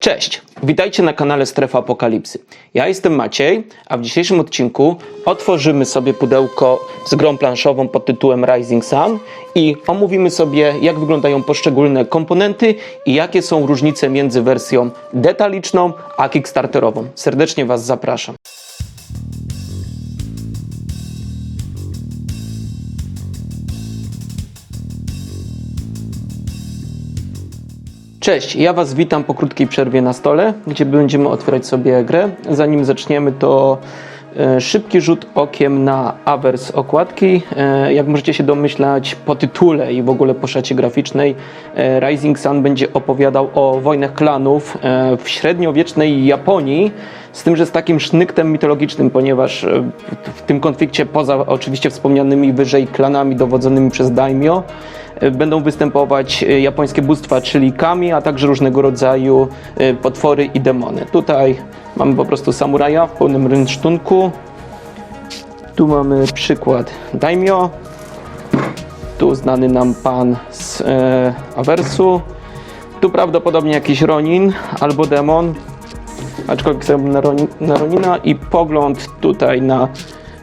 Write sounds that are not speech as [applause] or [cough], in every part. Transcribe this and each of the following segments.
Cześć, witajcie na kanale Strefa Apokalipsy. Ja jestem Maciej, a w dzisiejszym odcinku otworzymy sobie pudełko z grą planszową pod tytułem Rising Sun i omówimy sobie, jak wyglądają poszczególne komponenty i jakie są różnice między wersją detaliczną a kickstarterową. Serdecznie Was zapraszam. Cześć, ja Was witam po krótkiej przerwie na stole, gdzie będziemy otwierać sobie grę. Zanim zaczniemy, to e, szybki rzut okiem na awers okładki. E, jak możecie się domyślać po tytule i w ogóle po szacie graficznej, e, Rising Sun będzie opowiadał o wojnach klanów w średniowiecznej Japonii, z tym, że z takim sznyktem mitologicznym, ponieważ w- tym konflikcie, poza oczywiście wspomnianymi wyżej klanami dowodzonymi przez daimyo, będą występować e, japońskie bóstwa, czyli kami, a także różnego rodzaju e, potwory i demony. Tutaj mamy po prostu samuraja w pełnym rynsztunku. Tu mamy przykład daimyo. Tu znany nam pan z e, Aversu. Tu prawdopodobnie jakiś Ronin albo demon, aczkolwiek sobie na, Ronin, na Ronina i pogląd tutaj na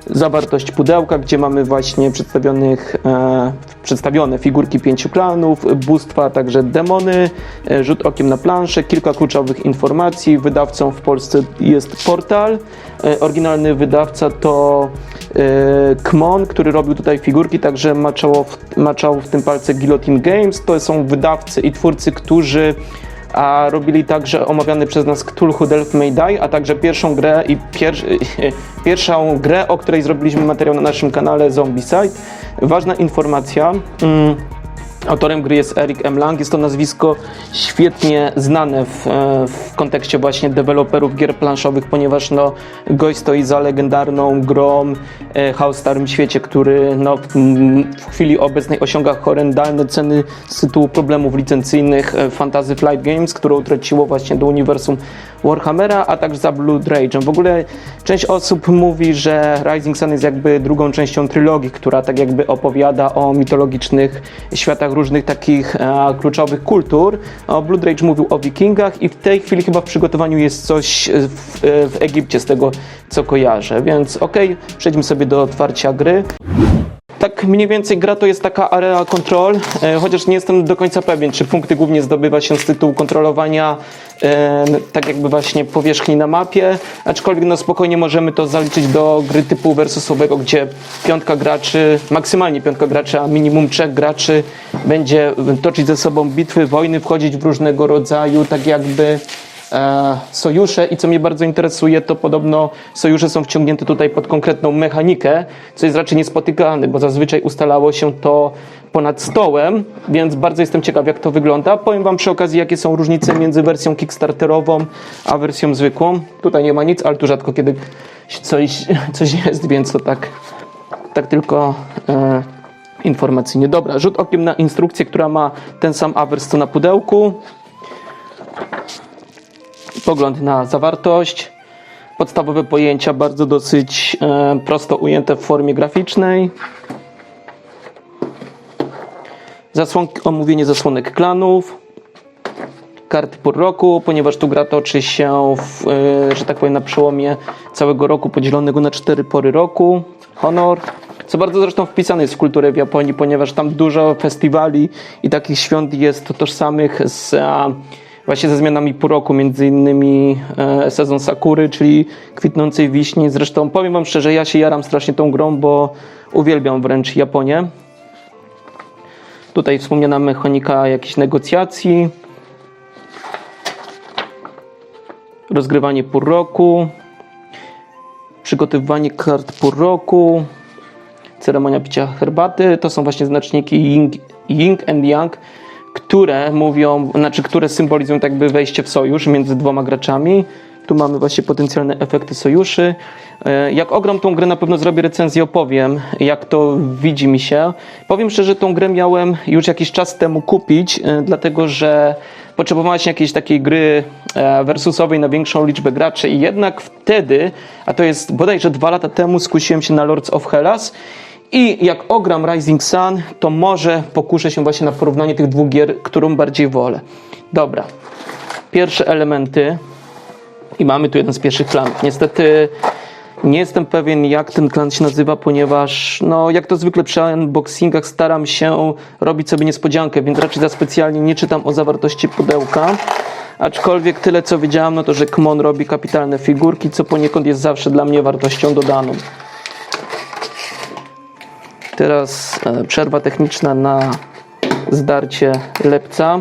zawartość pudełka, gdzie mamy właśnie przedstawionych, e, przedstawione figurki pięciu klanów, bóstwa, także demony, e, rzut okiem na planszę, kilka kluczowych informacji. Wydawcą w Polsce jest Portal. E, oryginalny wydawca to e, Kmon, który robił tutaj figurki, także maczało w, maczało w tym palce Guillotine Games. To są wydawcy i twórcy, którzy a robili także omawiany przez nas Cthulhu Delph May Die, a także pierwszą grę i pier... [laughs] pierwszą grę, o której zrobiliśmy materiał na naszym kanale Zombicide. Ważna informacja. Mm. Autorem gry jest Eric M. Lang. Jest to nazwisko świetnie znane w, e, w kontekście właśnie deweloperów gier planszowych, ponieważ no, gość stoi za legendarną grą e, w Starym Świecie, który no, w, chwili obecnej osiąga horrendalne ceny z tytułu problemów licencyjnych e, Fantasy Flight Games, które utraciło właśnie do uniwersum Warhammera, a także za Blood Rage'em. W ogóle część osób mówi, że Rising Sun jest jakby drugą częścią trylogii, która tak jakby opowiada o mitologicznych światach różnych takich e, kluczowych kultur. Blood Rage mówił o wikingach i w tej chwili chyba w przygotowaniu jest coś e, w, e, w Egipcie z tego co kojarzę, więc okej, przejdźmy sobie do otwarcia gry. Tak mniej więcej gra to jest taka area control, e, chociaż nie jestem do końca pewien, czy punkty głównie zdobywa się z tytułu kontrolowania e, tak jakby właśnie powierzchni na mapie, aczkolwiek no spokojnie możemy to zaliczyć do gry typu versusowego, gdzie piątka graczy, maksymalnie piątka graczy, a minimum trzech graczy będzie toczyć ze sobą bitwy, wojny, wchodzić w różnego rodzaju tak jakby sojusze i co mnie bardzo interesuje, to podobno sojusze są wciągnięte tutaj pod konkretną mechanikę, co jest raczej niespotykane, bo zazwyczaj ustalało się to ponad stołem, więc bardzo jestem ciekaw, jak to wygląda. Powiem Wam przy okazji, jakie są różnice między wersją kickstarterową a wersją zwykłą. Tutaj nie ma nic, ale tu rzadko kiedy coś, coś jest, więc to tak, tak tylko e, informacyjnie. Dobra, rzut okiem na instrukcję, która ma ten sam awers co na pudełku pogląd na zawartość, podstawowe pojęcia bardzo dosyć e, prosto ujęte w formie graficznej. Zasłonki, omówienie zasłonek klanów, karty pór roku, ponieważ tu gra toczy się, w, e, że tak powiem, na przełomie całego roku podzielonego na cztery pory roku. Honor, co bardzo zresztą wpisane jest w kulturę w Japonii, ponieważ tam dużo festiwali i takich świąt jest tożsamych z właśnie ze zmianami pół roku, między innymi e, sezon Sakury, czyli kwitnącej wiśni. Zresztą powiem wam szczerze, ja się jaram strasznie tą grą, bo uwielbiam wręcz Japonię. Tutaj wspomniana mechanika jakichś negocjacji. Rozgrywanie pór roku. Przygotowywanie kart pór roku. Ceremonia picia herbaty. To są właśnie znaczniki Ying, Ying and Yang, które mówią, znaczy które symbolizują tak jakby wejście w sojusz między dwoma graczami. Tu mamy właśnie potencjalne efekty sojuszy. E, Jak ogram tą grę, na pewno zrobię recenzję, opowiem, jak to widzi mi się. Powiem szczerze, tą grę miałem już jakiś czas temu kupić, e, dlatego że potrzebowałem jakiejś takiej gry e, versusowej na większą liczbę graczy i jednak wtedy, a to jest bodajże dwa lata temu, skusiłem się na Lords of Hellas i jak ogram Rising Sun, to może pokuszę się właśnie na porównanie tych dwóch gier, którą bardziej wolę. Dobra. pierwsze elementy i mamy tu jeden z pierwszych klanów. Niestety nie jestem pewien, jak ten klan się nazywa, ponieważ, no, jak to zwykle przy unboxingach, staram się robić sobie niespodziankę, więc raczej za specjalnie nie czytam o zawartości pudełka. Aczkolwiek tyle, co wiedziałam, no to, że Kmon robi kapitalne figurki, co poniekąd jest zawsze dla mnie wartością dodaną. Teraz e, przerwa techniczna na zdarcie lepca.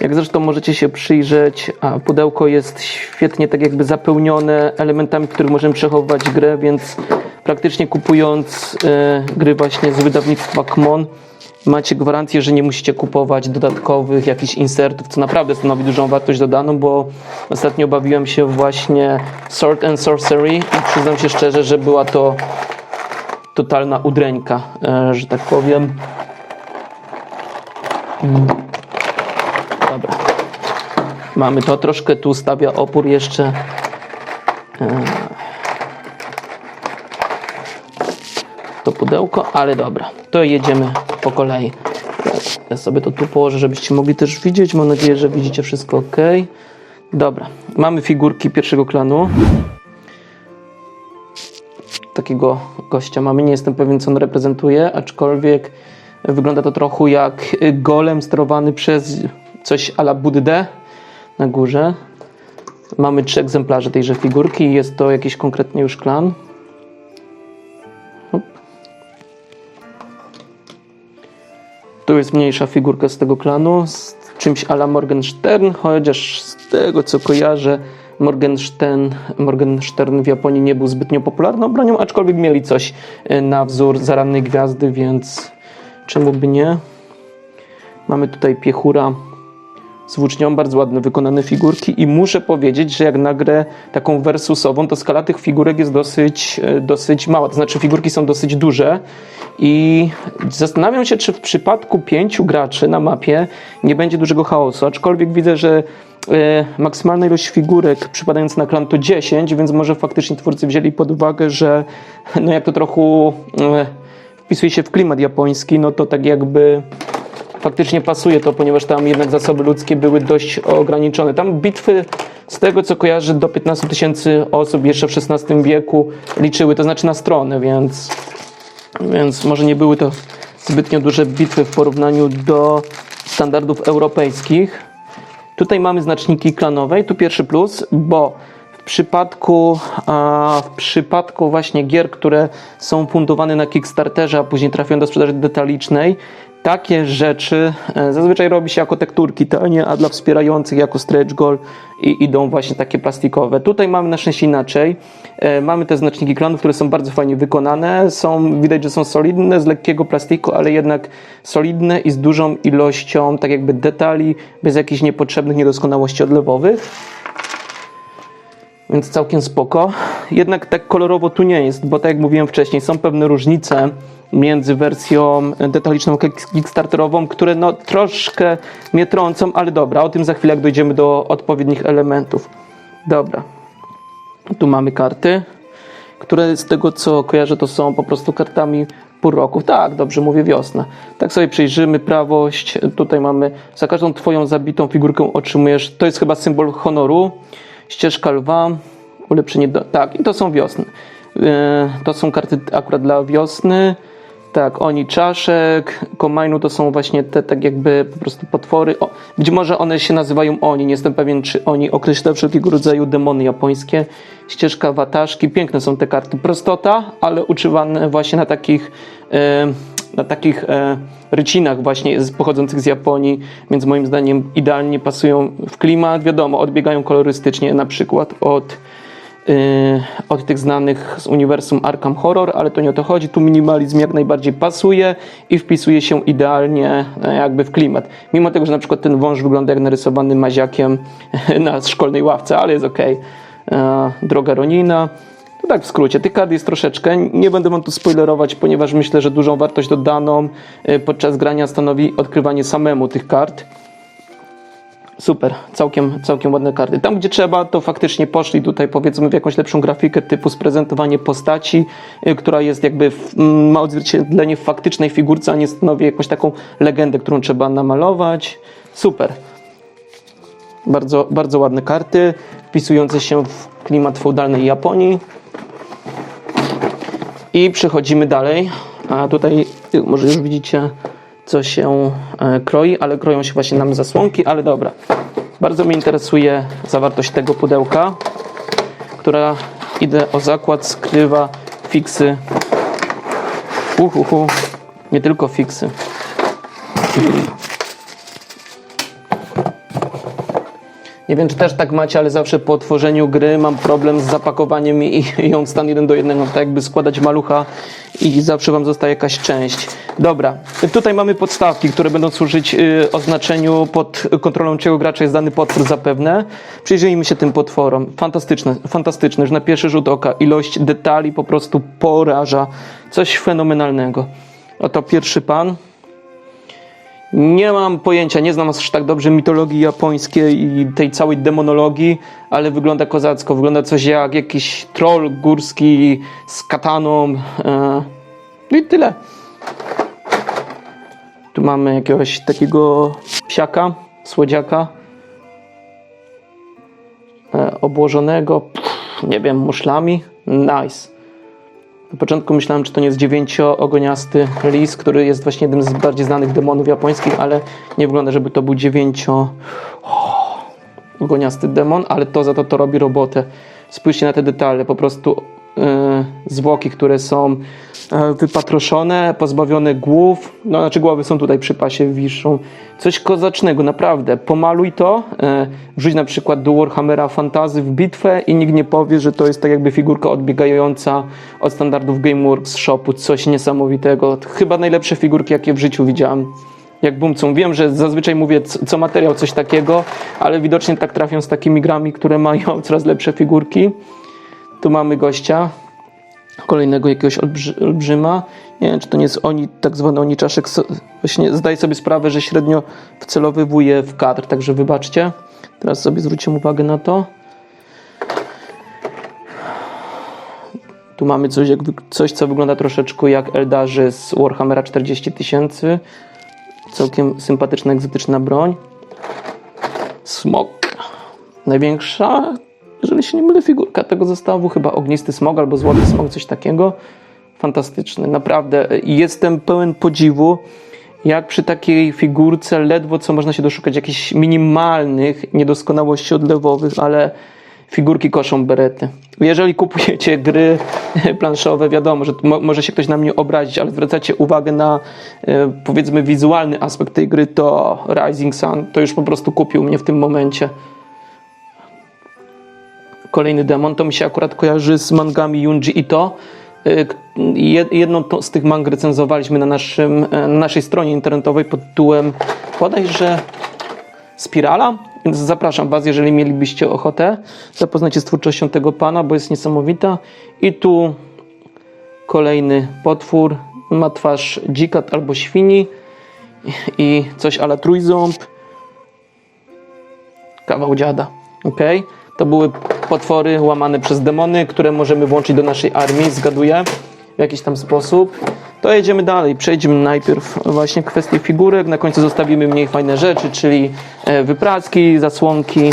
Jak zresztą możecie się przyjrzeć, pudełko jest świetnie tak jakby zapełnione elementami, w których możemy przechowywać grę, więc praktycznie kupując e, gry właśnie z wydawnictwa Kmon macie gwarancję, że nie musicie kupować dodatkowych jakichś insertów, co naprawdę stanowi dużą wartość dodaną, bo ostatnio bawiłem się właśnie Sword and Sorcery i przyznam się szczerze, że była to totalna udręka, e, że tak powiem. Dobra. Mamy to, troszkę tu stawia opór jeszcze. E, To pudełko, ale dobra, to jedziemy po kolei. Ja sobie to tu położę, żebyście mogli też widzieć. Mam nadzieję, że widzicie wszystko ok. Dobra, mamy figurki pierwszego klanu. Takiego gościa mamy. Nie jestem pewien, co on reprezentuje, aczkolwiek wygląda to trochę jak golem sterowany przez coś ala Buddę na górze. Mamy trzy egzemplarze tejże figurki. Jest to jakiś konkretny już klan. Hop. Tu jest mniejsza figurka z tego klanu, z czymś ala Morgenstern, chociaż z tego co kojarzę, Morgenstern, Morgenstern w Japonii nie był zbytnio popularną bronią, aczkolwiek mieli coś e, na wzór zarannej gwiazdy, więc czemu by nie? Mamy tutaj piechura z włócznią, bardzo ładne wykonane figurki i muszę powiedzieć, że jak na grę taką versusową, to skala tych figurek jest dosyć, e, dosyć mała, to znaczy figurki są dosyć duże i zastanawiam się, czy w przypadku pięciu graczy na mapie nie będzie dużego chaosu, aczkolwiek widzę, że e, maksymalna ilość figurek przypadając na klan to 10, więc może faktycznie twórcy wzięli pod uwagę, że no jak to trochę e, wpisuje się w klimat japoński, no to tak jakby faktycznie pasuje to, ponieważ tam jednak zasoby ludzkie były dość ograniczone. Tam bitwy, z tego co kojarzę, do 15 tysięcy osób jeszcze w XVI wieku liczyły, to znaczy na stronę, więc, więc może nie były to zbytnio duże bitwy w porównaniu do standardów europejskich. Tutaj mamy znaczniki klanowe tu pierwszy plus, bo w przypadku, a, w przypadku właśnie gier, które są fundowane na Kickstarterze, a później trafiają do sprzedaży detalicznej, takie rzeczy e, zazwyczaj robi się jako tekturki tanie, a dla wspierających jako stretch goal i idą właśnie takie plastikowe. Tutaj mamy na szczęście inaczej. E, Mamy te znaczniki klanów, które są bardzo fajnie wykonane. Są, widać, że są solidne, z lekkiego plastiku, ale jednak solidne i z dużą ilością tak jakby detali, bez jakichś niepotrzebnych niedoskonałości odlewowych. Więc całkiem spoko. Jednak tak kolorowo tu nie jest, bo tak jak mówiłem wcześniej, są pewne różnice między wersją detaliczną kickstarterową, które no troszkę mnie trącą, ale dobra, o tym za chwilę jak dojdziemy do odpowiednich elementów. Dobra. Tu mamy karty, które z tego co kojarzę to są po prostu kartami pół roku. Tak, dobrze mówię wiosna. Tak sobie przejrzymy prawość. Tutaj mamy za każdą twoją zabitą figurkę otrzymujesz, to jest chyba symbol honoru. Ścieżka lwa, ulepszenie do... Tak, i to są wiosny. Yy, To są karty akurat dla wiosny. Tak, oni czaszek, komajnu to są właśnie te tak jakby po prostu potwory. O, być może one się nazywają oni, nie jestem pewien czy oni określa wszelkiego rodzaju demony japońskie. Ścieżka wataszki, piękne są te karty. Prostota, ale używane właśnie na takich, e, na takich e, rycinach właśnie pochodzących z Japonii, więc moim zdaniem idealnie pasują w klimat. Wiadomo, odbiegają kolorystycznie na przykład od od tych znanych z uniwersum Arkham Horror, ale to nie o to chodzi. Tu minimalizm jak najbardziej pasuje i wpisuje się idealnie e, jakby w klimat. Mimo tego, że na przykład ten wąż wygląda jak narysowany maziakiem [laughs] na szkolnej ławce, ale jest ok. Droga Ronina. Tak w skrócie, tych kart jest troszeczkę. Nie będę wam tu spoilerować, ponieważ myślę, że dużą wartość dodaną e, podczas grania stanowi odkrywanie samemu tych kart. Super, całkiem, całkiem ładne karty. Tam, gdzie trzeba, to faktycznie poszli tutaj, powiedzmy, w jakąś lepszą grafikę, typu sprezentowanie postaci, y, która jest jakby, mm, ma odzwierciedlenie w faktycznej figurce, a nie stanowi jakąś taką legendę, którą trzeba namalować. Super. Bardzo, bardzo ładne karty, wpisujące się w klimat feudalnej Japonii. I przechodzimy dalej. A tutaj y, może już widzicie, co się e, kroi, ale kroją się właśnie nam zasłonki, ale dobra. Bardzo mnie interesuje zawartość tego pudełka, która, idę o zakład, skrywa fiksy. Uhuhu, nie tylko fiksy. Nie wiem, czy też tak macie, ale zawsze po otworzeniu gry mam problem z zapakowaniem i [laughs] i ją stan jeden do jednego, tak jakby składać malucha i zawsze wam zostaje jakaś część. Dobra, tutaj mamy podstawki, które będą służyć y, oznaczeniu pod kontrolą czego gracza jest dany potwór zapewne. Przyjrzyjmy się tym potworom. Fantastyczne, fantastyczne, że na pierwszy rzut oka ilość detali po prostu poraża. Coś fenomenalnego. Oto pierwszy pan. Nie mam pojęcia, nie znam aż tak dobrze mitologii japońskiej i tej całej demonologii, ale wygląda kozacko. Wygląda coś jak jakiś troll górski z kataną. No i tyle. Tu mamy jakiegoś takiego psiaka, słodziaka. E, obłożonego, pff, nie wiem, muszlami. Nice. Na początku myślałem, czy to nie jest dziewięcioogoniasty lis, który jest właśnie jednym z bardziej znanych demonów japońskich, ale nie wygląda, żeby to był dziewięcio ogoniasty demon, ale to za to to robi robotę. Spójrzcie na te detale, po prostu zwłoki, które są e, wypatroszone, pozbawione głów, no znaczy głowy są tutaj przy pasie, wiszą. Coś kozacznego, naprawdę. Pomaluj to, e, wrzuć na przykład do Warhammera Fantazy w bitwę i nikt nie powie, że to jest tak jakby figurka odbiegająca od standardów Gameworks Shopu, coś niesamowitego. Chyba najlepsze figurki, jakie w życiu widziałem jak bumcą. Wiem, że zazwyczaj mówię co co materiał coś takiego, ale widocznie tak trafią z takimi grami, które mają [laughs] coraz lepsze figurki. Tu mamy gościa, kolejnego jakiegoś olbrzy, olbrzyma. Nie wiem, czy to nie jest oni, tak zwany oni czaszek. So- Właśnie zdaję sobie sprawę, że średnio wcelowywuje w kadr, także wybaczcie. Teraz sobie zwróćcie uwagę na to. Tu mamy coś, jak, wy- coś co wygląda troszeczkę jak Eldarzy z Warhammera 40 tysięcy. Całkiem sympatyczna, egzotyczna broń. Smok. Największa, jeżeli się nie mylę, figurka tego zestawu. Chyba ognisty smog albo złoty smog, coś takiego. Fantastyczny. Naprawdę jestem pełen podziwu, jak przy takiej figurce ledwo co można się doszukać jakichś minimalnych niedoskonałości odlewowych, ale figurki koszą berety. Jeżeli kupujecie gry [laughs] planszowe, wiadomo, że mo- może się ktoś na mnie obrazić, ale zwracacie uwagę na e, powiedzmy wizualny aspekt tej gry, to Rising Sun to już po prostu kupił mnie w tym momencie. Kolejny demon, to mi się akurat kojarzy z mangami Junji Ito. Y, je- Jedną z tych mang recenzowaliśmy na, naszym, e, na naszej stronie internetowej pod tytułem bodajże Spirala. Więc zapraszam Was, jeżeli mielibyście ochotę zapoznać się z twórczością tego pana, bo jest niesamowita. I tu kolejny potwór. Ma twarz dzika albo świni i coś ala trójząb. Kawał dziada. Ok? To były potwory łamane przez demony, które możemy włączyć do naszej armii, zgaduję, w jakiś tam sposób. To jedziemy dalej. Przejdziemy najpierw właśnie kwestię figurek, na końcu zostawimy mniej fajne rzeczy, czyli e, wypraski, zasłonki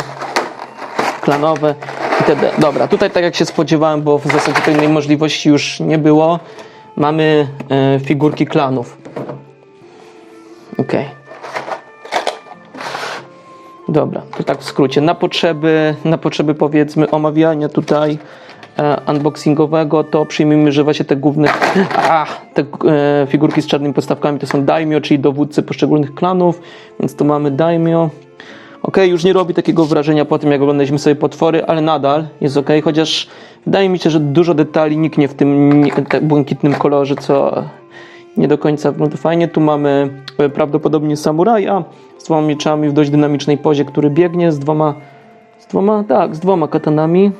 klanowe itd. Dobra, tutaj tak jak się spodziewałem, bo w zasadzie tej możliwości już nie było, mamy e, figurki klanów. Okej. Dobra, to tak w skrócie. Na potrzeby, na potrzeby powiedzmy omawiania tutaj e, unboxingowego, to przyjmijmy, że właśnie te główne a, te e, figurki z czarnymi podstawkami to są daimyo, czyli dowódcy poszczególnych klanów, więc tu mamy daimyo. Ok, już nie robi takiego wrażenia po tym, jak oglądaliśmy sobie potwory, ale nadal jest ok, chociaż wydaje mi się, że dużo detali niknie w tym błękitnym kolorze, co nie do końca wygląda fajnie. Tu mamy e, prawdopodobnie samuraja z dwoma mieczami w dość dynamicznej pozie, który biegnie z dwoma, z dwoma, tak, z dwoma katanami.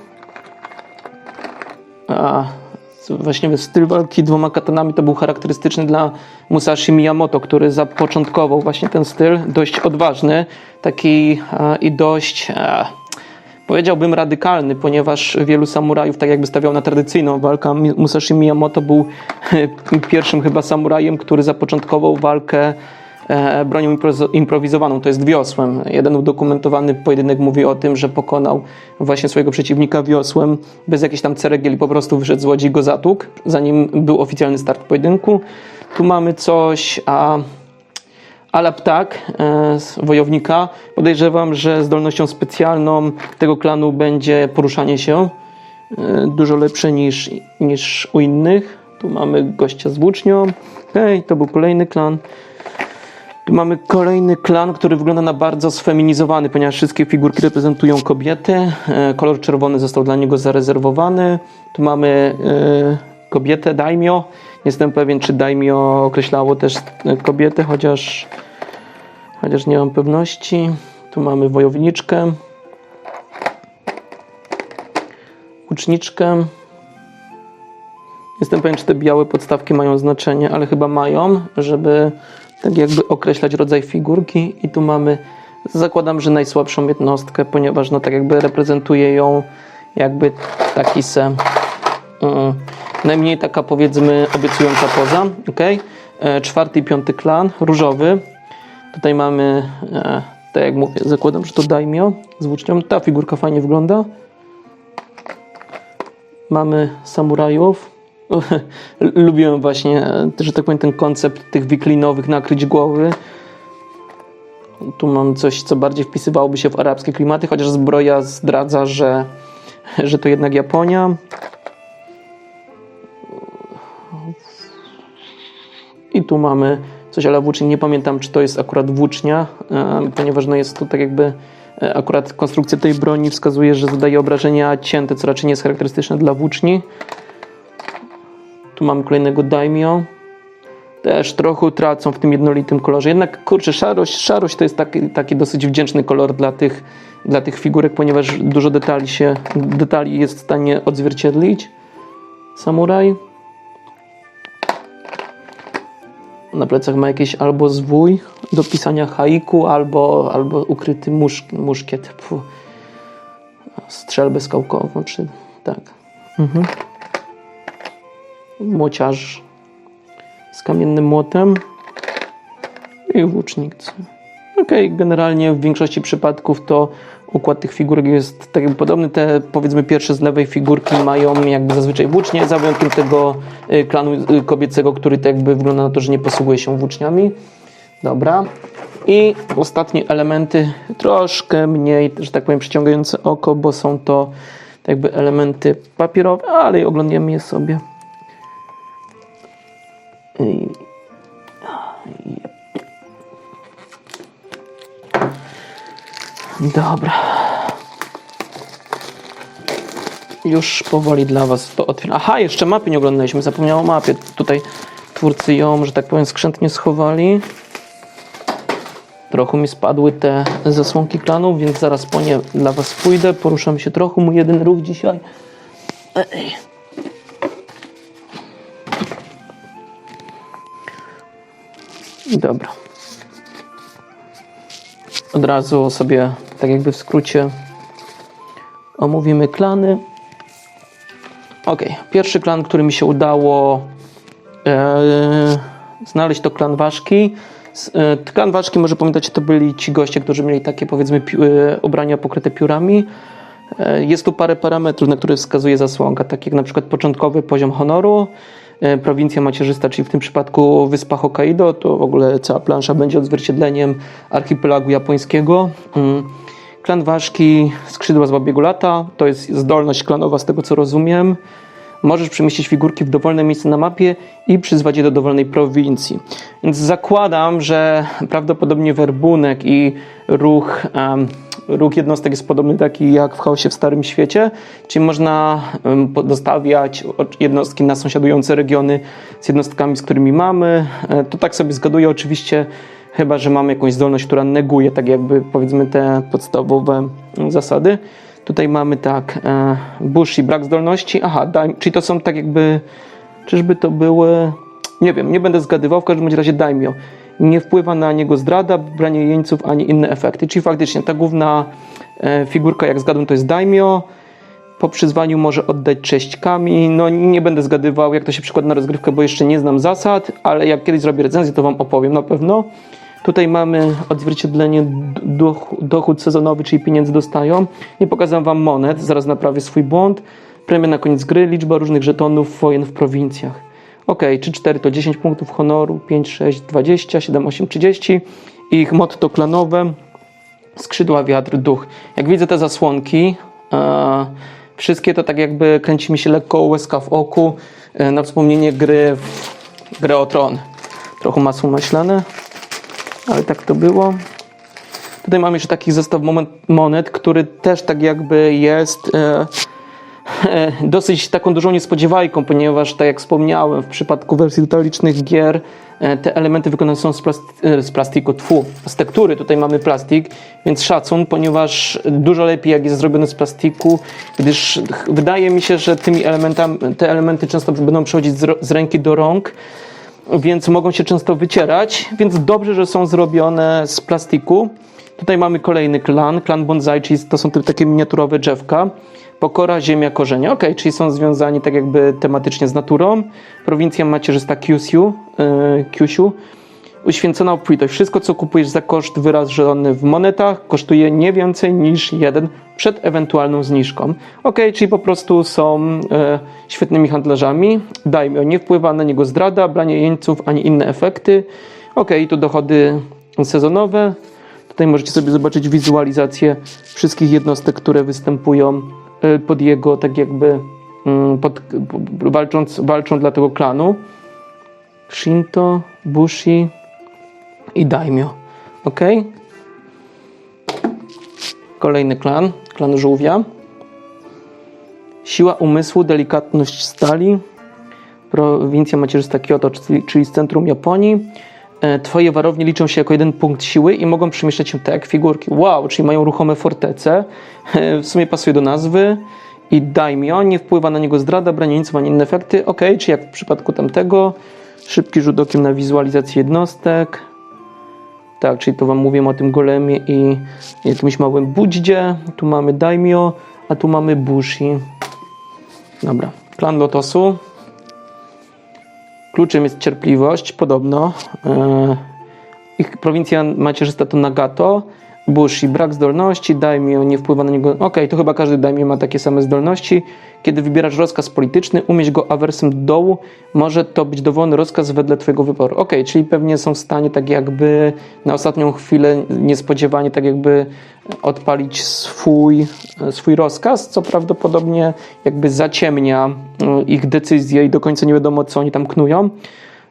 A, właśnie styl walki dwoma katanami to był charakterystyczny dla Musashi Miyamoto, który zapoczątkował właśnie ten styl, dość odważny, taki e, i dość e, powiedziałbym radykalny, ponieważ wielu samurajów tak jakby stawiał na tradycyjną walkę. Musashi Miyamoto był [laughs] pierwszym chyba samurajem, który zapoczątkował walkę bronią improwizo- improwizowaną, to jest wiosłem. Jeden udokumentowany pojedynek mówi o tym, że pokonał właśnie swojego przeciwnika wiosłem, bez jakichś tam ceregiel i po prostu wyszedł z łodzi i go zatłukł, zanim był oficjalny start pojedynku. Tu mamy coś, a ale ptak e, wojownika. Podejrzewam, że zdolnością specjalną tego klanu będzie poruszanie się. E, dużo lepsze niż, niż u innych. Tu mamy gościa z włócznią. Okej, to był kolejny klan. Tu mamy kolejny klan, który wygląda na bardzo sfeminizowany, ponieważ wszystkie figurki reprezentują kobietę. E, Kolor czerwony został dla niego zarezerwowany. Tu mamy e, kobietę, daimio. Nie Jestem pewien, czy daimio określało też e, kobietę, chociaż, chociaż nie mam pewności. Tu mamy wojowniczkę, łuczniczkę. Jestem pewien, czy te białe podstawki mają znaczenie, ale chyba mają, żeby tak jakby określać rodzaj figurki. I tu mamy, zakładam, że najsłabszą jednostkę, ponieważ no tak jakby reprezentuje ją jakby taki se mm, najmniej taka powiedzmy obiecująca poza. Okay? E, czwarty i piąty klan, różowy. Tutaj mamy, e, tak jak mówię, zakładam, że to daimio z włócznią. Ta figurka fajnie wygląda. Mamy samurajów. [laughs] Lubiłem właśnie, e, że tak powiem, ten koncept tych wiklinowych nakryć głowy. Tu mam coś, co bardziej wpisywałoby się w arabskie klimaty, chociaż zbroja zdradza, że, [laughs] że to jednak Japonia. I tu mamy coś ale włóczni. Nie pamiętam, czy to jest akurat włócznia, e, ponieważ no jest to tak jakby e, akurat konstrukcja tej broni wskazuje, że zadaje obrażenia cięte, co raczej nie jest charakterystyczne dla włóczni. Tu mamy kolejnego daimio. Też trochę tracą w tym jednolitym kolorze. Jednak kurczę, szarość, szarość to jest taki, taki dosyć wdzięczny kolor dla tych, dla tych figurek, ponieważ dużo detali się, detali jest w stanie odzwierciedlić. Samuraj. Na plecach ma jakiś albo zwój do pisania haiku, albo, albo ukryty musz, muszkiet. Fu. Strzelbę skałkową, czy tak. Mhm. Młociarz z kamiennym młotem i włócznicy. Okej, generalnie w większości przypadków to układ tych figurek jest tak jakby podobny. Te powiedzmy pierwsze z lewej figurki mają jakby zazwyczaj włócznie, za wyjątkiem tego y, klanu y, kobiecego, który tak jakby wygląda na to, że nie posługuje się włóczniami. Dobra. I ostatnie elementy troszkę mniej, że tak powiem, przyciągające oko, bo są to tak jakby elementy papierowe, ale oglądamy je sobie. Dobra. Już powoli dla Was to otwieram. Aha, jeszcze mapy nie oglądaliśmy. Zapomniałem o mapie. Tutaj twórcy ją, że tak powiem, skrzętnie schowali. Trochę mi spadły te zasłonki klanów, więc zaraz po nie dla Was pójdę. Poruszam się trochę. Mój jeden ruch dzisiaj. Ej. Dobra. Od razu sobie, tak jakby w skrócie, omówimy klany. Ok, pierwszy klan, który mi się udało e, znaleźć, to klan Ważki. E, Klan Ważki, może pamiętacie, to byli ci goście, którzy mieli takie powiedzmy pi- e, ubrania pokryte piórami. E, Jest tu parę parametrów, na które wskazuje zasłonka, tak jak na przykład początkowy poziom honoru, e, prowincja macierzysta, czyli w tym przypadku wyspa Hokkaido, to w ogóle cała plansza będzie odzwierciedleniem archipelagu japońskiego. Mm. Klan Ważki, skrzydła z babiego lata, to jest zdolność klanowa z tego co rozumiem. Możesz przemieścić figurki w dowolne miejsce na mapie i przyzwać je do dowolnej prowincji. Więc zakładam, że prawdopodobnie werbunek i ruch, em, ruch jednostek jest podobny taki jak w chaosie w Starym Świecie, czyli można em, dostawiać jednostki na sąsiadujące regiony z jednostkami, z którymi mamy. E, To tak sobie zgaduję oczywiście, chyba że mamy jakąś zdolność, która neguje tak jakby powiedzmy te podstawowe zasady. Tutaj mamy tak, e, Bushi, brak zdolności. Aha, daj, czyli to są tak jakby, czyżby to były, nie wiem, nie będę zgadywał, w każdym razie daimyo. Nie wpływa na niego zdrada, branie jeńców, ani inne efekty. Czyli faktycznie ta główna e, figurka, jak zgadłem, to jest daimyo. Po przyzwaniu może oddać cześć kami. No nie będę zgadywał, jak to się przykłada na rozgrywkę, bo jeszcze nie znam zasad, ale jak kiedyś zrobię recenzję, to wam opowiem na pewno. Tutaj mamy odzwierciedlenie dochód sezonowy, czyli pieniędzy dostają. Nie pokazałem wam monet, zaraz naprawię swój błąd. Premia na koniec gry, liczba różnych żetonów wojen w prowincjach. Ok, 3-4 to 10 punktów honoru, 5-6 20, 7-8 30. Ich motto klanowe, skrzydła, wiatr, duch. Jak widzę te zasłonki, e, wszystkie to tak jakby kręci mi się lekko łezka w oku e, na wspomnienie gry w grę o tron. Trochę masło maślane, ale tak to było. Tutaj mam jeszcze taki zestaw monet, który też tak jakby jest e, e, dosyć taką dużą niespodziewajką, ponieważ tak jak wspomniałem, w przypadku wersji detalicznych gier e, te elementy wykonane są z, e, z plastiku, tfu, z tektury. Tutaj mamy plastik, więc szacun, ponieważ dużo lepiej jak jest zrobione z plastiku, gdyż wydaje mi się, że tymi elementami, te elementy często będą przechodzić z, z ręki do rąk, więc mogą się często wycierać, więc dobrze, że są zrobione z plastiku. Tutaj mamy kolejny klan, klan bonsai, czyli to są takie miniaturowe drzewka. Pokora, ziemia, korzenie. Ok, czyli są związani tak jakby tematycznie z naturą. Prowincja macierzysta Kyushu, yy, Kyushu. Uświęcona obfitość. Wszystko, co kupujesz za koszt wyrażony w monetach, kosztuje nie więcej niż jeden przed ewentualną zniżką. Ok, czyli po prostu są e, świetnymi handlarzami. Dajmy, nie wpływa na niego zdrada, branie jeńców ani inne efekty. Ok, tu dochody sezonowe. Tutaj możecie sobie zobaczyć wizualizację wszystkich jednostek, które występują e, pod jego, tak jakby mm, pod, walcząc, walczą dla tego klanu. Shinto, Bushi i Daimyo. Ok? Kolejny klan, klan żółwia. Siła umysłu, delikatność stali. Prowincja macierzysta Kyoto, czyli, z centrum Japonii. E, Twoje warownie liczą się jako jeden punkt siły i mogą przemieszczać się tak jak figurki. Wow, czyli mają ruchome fortece. E, W sumie pasuje do nazwy. I Daimyo, nie wpływa na niego zdrada, branie nic, ani inne efekty. Ok, czy jak w przypadku tamtego. Szybki rzut okiem na wizualizację jednostek. Tak, czyli to wam mówiłem o tym golemie i jakimś małym budździe. Tu mamy Daimyo, a tu mamy Bushi. Dobra, klan Lotosu. Kluczem jest cierpliwość, podobno. E, Ich prowincja macierzysta to Nagato. Bushi, brak zdolności, Daimyo, nie wpływa na niego. Okej, to chyba każdy Daimyo ma takie same zdolności. Kiedy wybierasz rozkaz polityczny, umieść go awersem do dołu, może to być dowolny rozkaz wedle twojego wyboru. Okej, czyli pewnie są w stanie tak jakby na ostatnią chwilę niespodziewanie tak jakby odpalić swój, swój rozkaz, co prawdopodobnie jakby zaciemnia e, ich decyzję i do końca nie wiadomo co oni tam knują.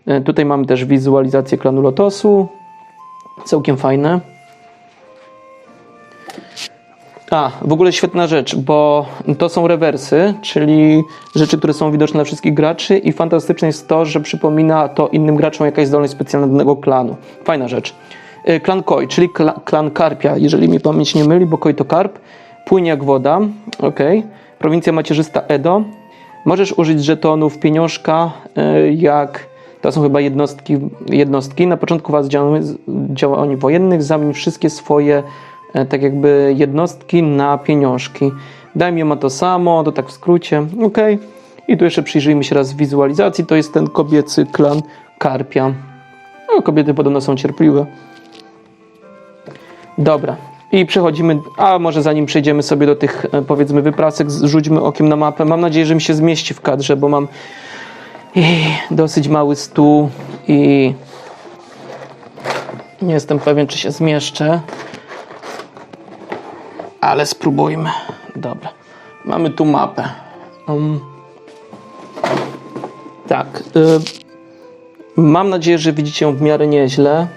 E, Tutaj mamy też wizualizację klanu Lotosu. Całkiem fajne. A, w ogóle świetna rzecz, bo to są rewersy, czyli rzeczy, które są widoczne dla wszystkich graczy i fantastyczne jest to, że przypomina to innym graczom jakaś zdolność specjalna danego klanu. Fajna rzecz. Y, Klan Koi, czyli kla, klan Karpia, jeżeli mi pamięć nie myli, bo Koi to karp. Płynie jak woda, ok. Prowincja macierzysta Edo. Możesz użyć żetonów pieniążka, y, jak to są chyba jednostki, jednostki. Na początku was działań, działań wojennych zamień wszystkie swoje e, tak jakby jednostki na pieniążki. Daimyo ma to samo, to tak w skrócie. Ok. I tu jeszcze przyjrzyjmy się raz wizualizacji. To jest ten kobiecy klan Karpia. No, kobiety podobno są cierpliwe. Dobra. I przechodzimy, a może zanim przejdziemy sobie do tych e, powiedzmy wyprasek, rzućmy okiem na mapę. Mam nadzieję, że mi się zmieści w kadrze, bo mam dosyć mały stół i nie jestem pewien, czy się zmieszczę. Ale spróbujmy. Dobra. Mamy tu mapę. Um, tak. Y, mam nadzieję, że widzicie ją w miarę nieźle.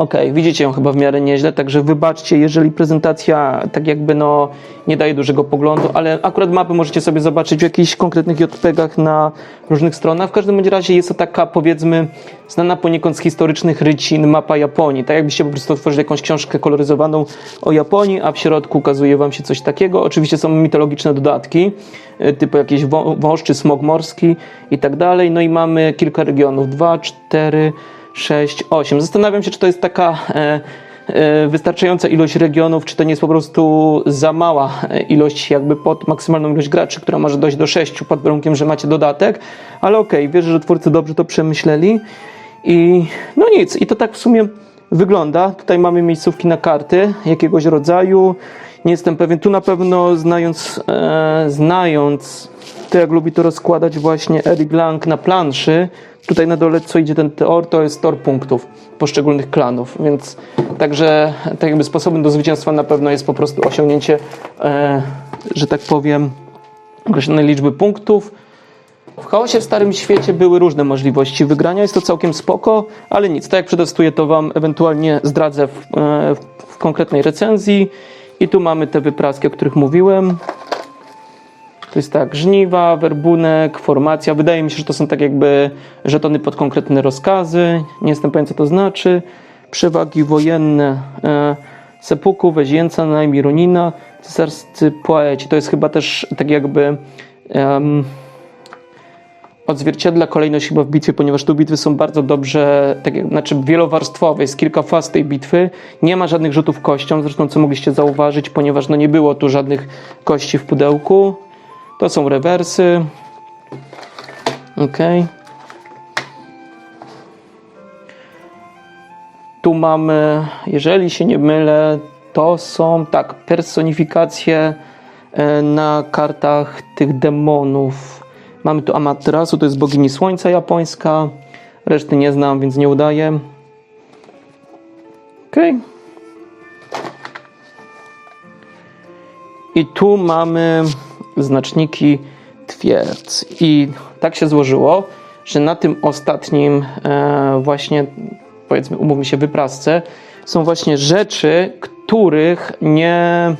Okej, widzicie ją chyba w miarę nieźle, także wybaczcie, jeżeli prezentacja tak jakby no nie daje dużego poglądu, ale akurat mapy możecie sobie zobaczyć w jakichś konkretnych JPEGach na różnych stronach. W każdym bądź razie jest to taka powiedzmy znana poniekąd z historycznych rycin mapa Japonii. Tak jakbyście po prostu otworzyli jakąś książkę koloryzowaną o Japonii, a w środku ukazuje wam się coś takiego. Oczywiście są mitologiczne dodatki, y, typu jakiś wą- wąż czy smog morski i tak dalej. No i mamy kilka regionów, dwa, cztery, 6, 8. Zastanawiam się, czy to jest taka e, e, wystarczająca ilość regionów, czy to nie jest po prostu za mała e, ilość, jakby pod maksymalną ilość graczy, która może dojść do 6 pod warunkiem, że macie dodatek, ale okej, wierzę, że twórcy dobrze to przemyśleli i no nic, i to tak w sumie wygląda. Tutaj mamy miejscówki na karty jakiegoś rodzaju. Nie jestem pewien, tu na pewno znając, e, znając to jak lubi to rozkładać właśnie Eric Lang na planszy, tutaj na dole co idzie ten tor, to jest tor punktów poszczególnych klanów, więc także tak jakby sposobem do zwycięstwa na pewno jest po prostu osiągnięcie, e, że tak powiem, określonej liczby punktów. W chaosie w Starym Świecie były różne możliwości wygrania, jest to całkiem spoko, ale nic, tak jak przetestuję to Wam ewentualnie zdradzę w, e, w konkretnej recenzji. I tu mamy te wypraski, o których mówiłem. To jest tak, żniwa, werbunek, formacja. Wydaje mi się, że to są tak jakby żetony pod konkretne rozkazy. Nie jestem pewien, co to znaczy. Przewagi wojenne. E, sepuku, Wezięca, Najmironina, cesarscy poeci. To jest chyba też tak jakby em, odzwierciedla kolejność chyba w bitwie, ponieważ tu bitwy są bardzo dobrze, tak znaczy wielowarstwowe, jest kilka faz tej bitwy, nie ma żadnych rzutów kością, zresztą co mogliście zauważyć, ponieważ no nie było tu żadnych kości w pudełku. To są rewersy. Ok. Tu mamy, jeżeli się nie mylę, to są tak, personifikacje e, na kartach tych demonów. Mamy tu Amaterasu, to jest bogini słońca japońska. Reszty nie znam, więc nie udaję. Ok. I tu mamy znaczniki twierdz. I tak się złożyło, że na tym ostatnim e, właśnie, powiedzmy, umówmy się, wyprasce, są właśnie rzeczy, których nie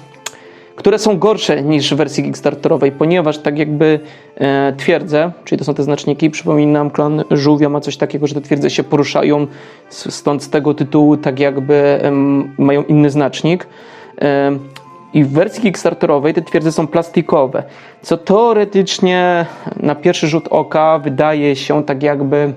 które są gorsze niż w wersji Kickstarterowej, ponieważ tak jakby e, czyli to są te znaczniki, przypominam, klan żółwia ma coś takiego, że te twierdze się poruszają, stąd z tego tytułu tak jakby mają inny znacznik. Em, I w wersji Kickstarterowej te twierdze są plastikowe, co teoretycznie na pierwszy rzut oka wydaje się tak jakby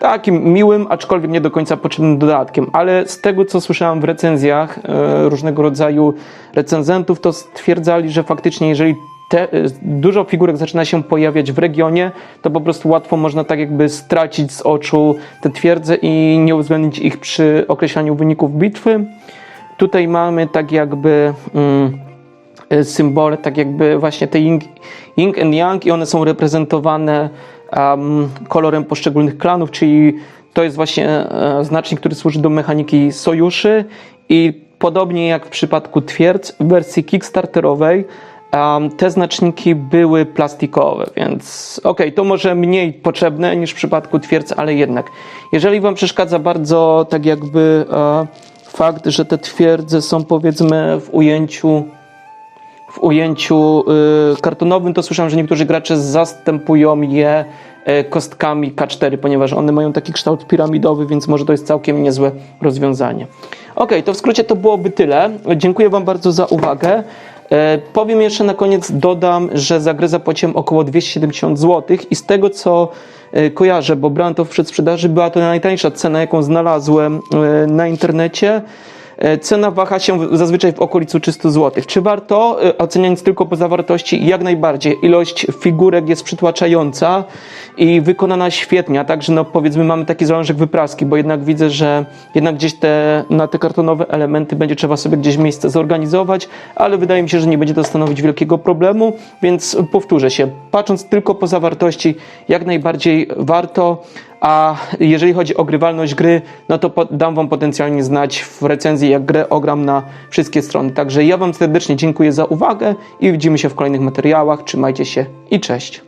takim miłym, aczkolwiek nie do końca potrzebnym dodatkiem, ale z tego co słyszałem w recenzjach e, różnego rodzaju recenzentów, to stwierdzali, że faktycznie jeżeli te, e, dużo figurek zaczyna się pojawiać w regionie, to po prostu łatwo można tak jakby stracić z oczu te twierdze i nie uwzględnić ich przy określaniu wyników bitwy. Tutaj mamy tak jakby mm, e, symbole, tak jakby właśnie te yin, yin and yang i one są reprezentowane kolorem poszczególnych klanów, czyli to jest właśnie e, znacznik, który służy do mechaniki sojuszy i podobnie jak w przypadku twierdz w wersji kickstarterowej te znaczniki były plastikowe, więc okej, to może mniej potrzebne niż w przypadku twierdz, ale jednak. Jeżeli Wam przeszkadza bardzo tak jakby e, fakt, że te twierdze są powiedzmy w ujęciu w ujęciu y, kartonowym, to słyszałem, że niektórzy gracze zastępują je y, kostkami K4, ponieważ one mają taki kształt piramidowy, więc może to jest całkiem niezłe rozwiązanie. Ok, to w skrócie to byłoby tyle. Dziękuję Wam bardzo za uwagę. E, Powiem jeszcze na koniec, dodam, że za grę zapłaciłem około 270 zł i z tego co kojarzę, bo brałem to w przedsprzedaży, była to najtańsza cena, jaką znalazłem na internecie. E, Cena waha się zazwyczaj w okolicy 300 zł. Czy warto? E, Oceniając tylko po zawartości, jak najbardziej. Ilość figurek jest przytłaczająca i wykonana świetnie, a także no powiedzmy mamy taki zalążek wypraski, bo jednak widzę, że jednak gdzieś te, na te kartonowe elementy będzie trzeba sobie gdzieś miejsce zorganizować, ale wydaje mi się, że nie będzie to stanowić wielkiego problemu, więc powtórzę się, patrząc tylko po zawartości, jak najbardziej warto. A jeżeli chodzi o grywalność gry, no to dam Wam potencjalnie znać w recenzji, jak grę ogram na wszystkie strony. Także ja Wam serdecznie dziękuję za uwagę i widzimy się w kolejnych materiałach. Trzymajcie się i cześć.